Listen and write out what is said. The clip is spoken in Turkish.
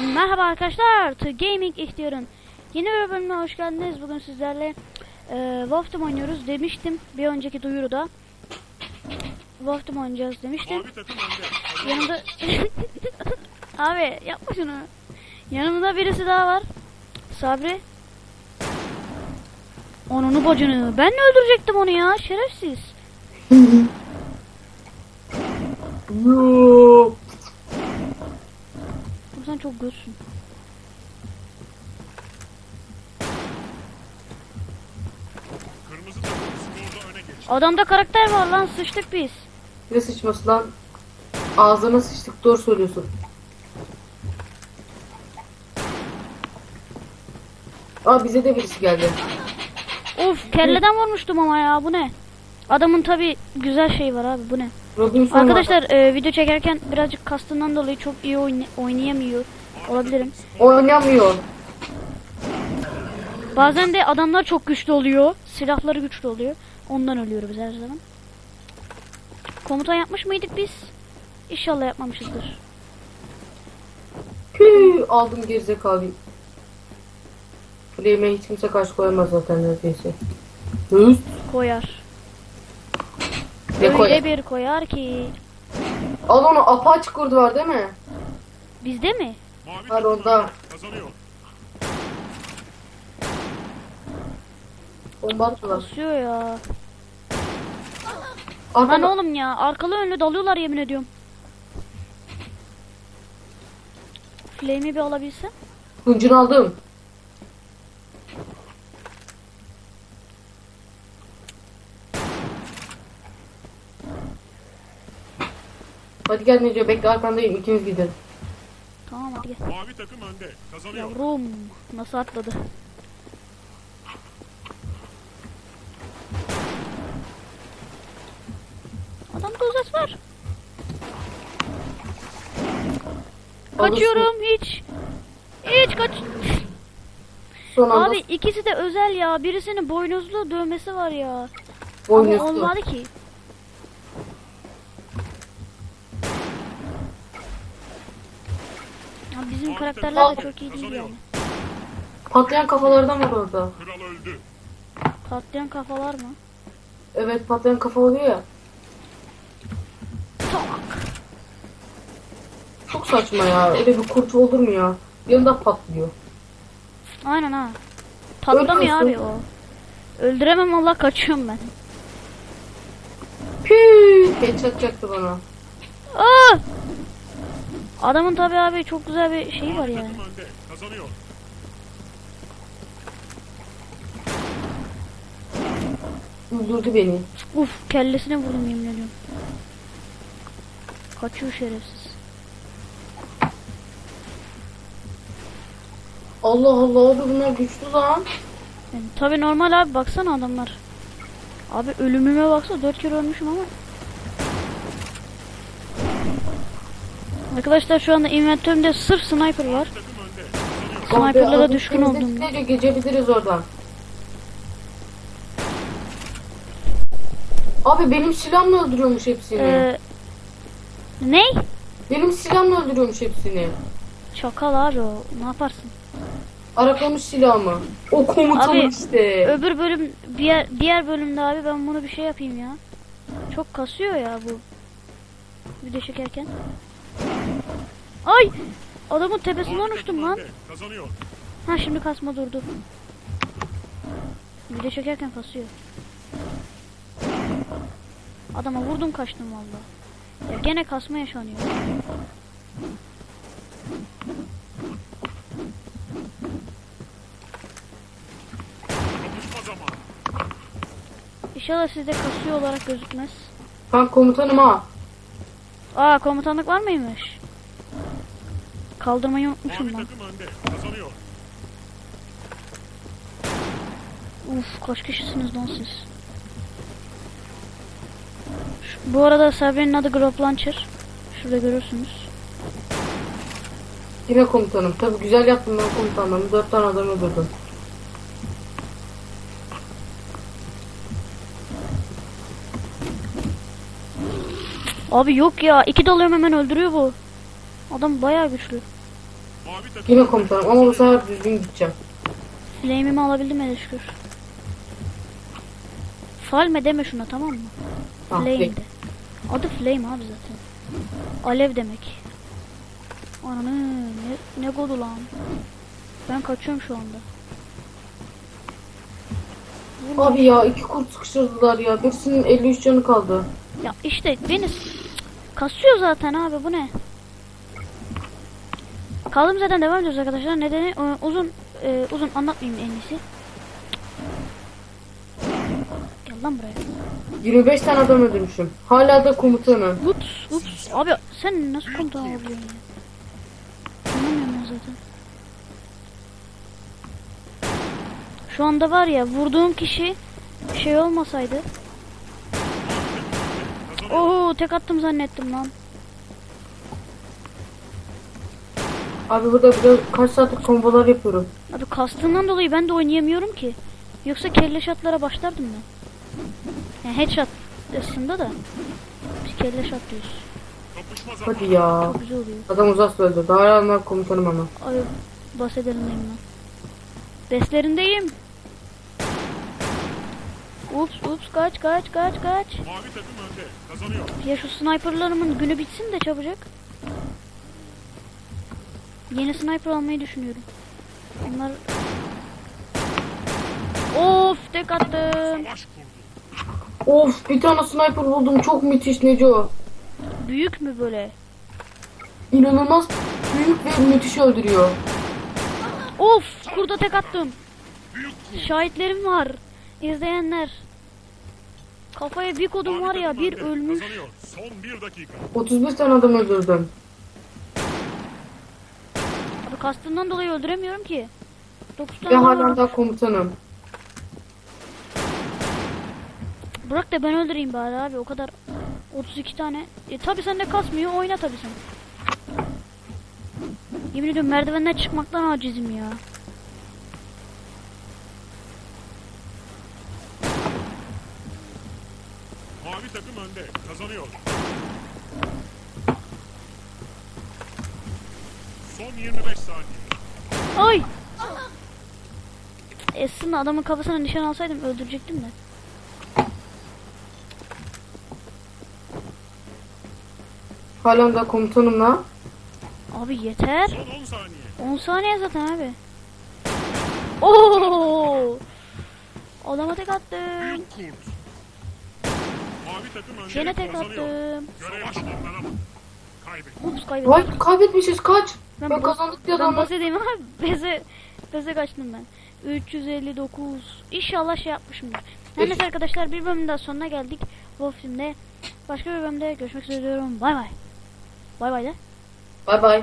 Merhaba arkadaşlar, To Gaming ihtiyarın yeni bir bölümüne hoş geldiniz. Bugün sizlerle e, Wolf Team oynuyoruz demiştim bir önceki duyuruda. Wolf Team oynayacağız demiştim. Önde. Yanımda... Abi yapma şunu. Yanımda birisi daha var. Sabri. Onunu bacını. Ben de öldürecektim onu ya şerefsiz. Yok. Sen çok görsün. Kırmızı takım skorda öne geçti. Adamda karakter var lan sıçtık biz. Ne sıçması lan? Ağzına sıçtık doğru söylüyorsun. Aa bize de birisi geldi. Of kelleden vurmuştum ama ya bu ne? Adamın tabi güzel şey var abi bu ne? Robinson Arkadaşlar e, video çekerken birazcık kastından dolayı çok iyi oyna- oynayamıyor olabilirim. oynamıyor. Bazen de adamlar çok güçlü oluyor. Silahları güçlü oluyor. Ondan ölüyoruz her zaman. Komutan yapmış mıydık biz? İnşallah yapmamışızdır. Püh aldım gerizekalı. Flame'e hiç kimse karşı koyamaz zaten neredeyse. Hıst. Koyar. Ne Öyle koy? bir koyar ki. Al onu apaç kurdu var değil mi? Bizde mi? Var onda. Kazanıyor. Bomba attılar. Basıyor ya. Lan Arkada oğlum ya arkalı önlü dalıyorlar yemin ediyorum. Flame'i bir alabilsem. hıncını aldım. Hadi gel Neco bekle arkandayım ikimiz gidelim. Tamam hadi gel. Mavi takım önde. Kazanıyor. Yavrum nasıl atladı? Adamda uzas var. Kaçıyorum hiç. Hiç kaç. Son anda Abi ikisi de özel ya. Birisinin boynuzlu dövmesi var ya. boynuzlu. Ama olmadı ki. Ya bizim karakterler de çok iyi değil yani. Patlayan kafalardan var orada. Kral öldü. Patlayan kafalar mı? Evet patlayan kafa oluyor ya. Tak. Çok saçma ya. Öyle bir kurt olur mu ya? Yanında patlıyor. Aynen ha. Patlamıyor abi Ölüyorsun. o. Öldüremem Allah kaçıyorum ben. Püh! Headshot çaktı bana. Aa! Adamın tabi abi çok güzel bir şeyi var yani. Öldürdü beni. Uf kellesine vurdum yemin ediyorum. Kaçıyor şerefsiz. Allah Allah abi bunlar güçlü lan. Yani tabi normal abi baksana adamlar. Abi ölümüme baksa dört kere ölmüşüm ama. Arkadaşlar şu anda inventörümde sırf sniper var. Sniper'lara düşkün oldum. Nece geçebiliriz oradan. Abi benim silahımla öldürüyormuş hepsini. Ee, ney? Benim silahımla öldürüyormuş hepsini. Çakal abi o. Ne yaparsın? Araklamış silahımı. O komutan Abi, işte. Öbür bölüm diğer diğer bölümde abi ben bunu bir şey yapayım ya. Çok kasıyor ya bu. Video çekerken. Ay! Adamın tepesinden uçtum lan. Kazanıyor. Ha şimdi kasma durdu. Video çekerken kasıyor. Adama vurdum kaçtım valla. Ya gene kasma yaşanıyor. İnşallah sizde kasıyor olarak gözükmez. Ben komutanım ha. Aa komutanlık var mıymış? Kaldırmayı unutmuşum lan. takım önde. Kazanıyor. Uf kaç kişisiniz lan siz? Bu arada Sabri'nin adı Grop Launcher. Şurada görürsünüz. Yine komutanım. Tabi güzel yaptım ben komutanlığımı. Dört tane adam öldürdüm. Abi yok ya iki dalıyorum hemen öldürüyor bu. Adam bayağı güçlü. Yine komutanım ama bu sefer düzgün gideceğim. Flame'imi alabildim hele şükür. Falme deme şuna tamam mı? Ah, Flame de. Adı Flame abi zaten. Alev demek. Ananı ne, ne godu lan. Ben kaçıyorum şu anda. Vurma. Abi ya iki kurt sıkıştırdılar ya. Birisinin 53 canı kaldı. Ya işte beni kasıyor zaten abi bu ne? Kaldığımız yerden devam ediyoruz arkadaşlar. Nedeni e, uzun e, uzun anlatmayayım en iyisi. Gel lan buraya. 25 tane adam öldürmüşüm. Hala da komutanım. Ups ups. Abi sen nasıl komutan olabiliyorsun ya? Anlamıyorum zaten. Şu anda var ya vurduğum kişi şey olmasaydı. Oo tek attım zannettim lan. Abi burada biraz kaç saatlik kombolar yapıyorum. Abi kastığından dolayı ben de oynayamıyorum ki. Yoksa kelle shotlara başlardım ben. Yani headshot aslında da. Biz kelle shot diyoruz. Hadi ya. Çok güzel oluyor. Adam uzak öldü. Hala onlar komutanım ama. Ay bahsedelimdeyim lan. Beslerindeyim. Ups ups kaç kaç kaç kaç. Mavi takım önde. Kazanıyor. Ya şu sniperlarımın günü bitsin de çabucak. Yeni sniper almayı düşünüyorum. Onlar... Of tek attım. Of bir tane sniper buldum. Çok müthiş Neco. Büyük mü böyle? İnanılmaz büyük ve müthiş öldürüyor. Of kurda tek attım. Şahitlerim var. İzleyenler. Kafaya bir kodum var ya bir ölmüş. Kazanıyor. Son bir dakika. 31 tane adam öldürdüm. Kastından dolayı öldüremiyorum ki. 9 Ve tane hala var. da komutanım. Bırak da ben öldüreyim bari abi o kadar 32 tane. E tabi sende kasmıyor oyna tabi sen. Yemin ediyorum merdivenden çıkmaktan acizim ya. Mavi takım önde. Kazanıyor. Son 25 saniye. Ay! Aslında adamın kafasına nişan alsaydım öldürecektim de. Hala da komutanım la. Abi yeter. Son 10 saniye. 10 saniye zaten abi. Oo! Adama tek attım. Büyük kurt. Mavi takım önde. Gene tek kazanıyor. attım. Görev. Ups kaybettim. Vay kaybetmişiz kaç. Ben bas- kazandık diye Ben bahsedeyim abi. Beze, beze kaçtım ben. 359. İnşallah şey yapmışımdır. Her neyse arkadaşlar bir bölümün daha sonuna geldik. Wolf'imde. Başka bir bölümde görüşmek üzere diyorum. Bay bay. Bay bay de. Bay bay.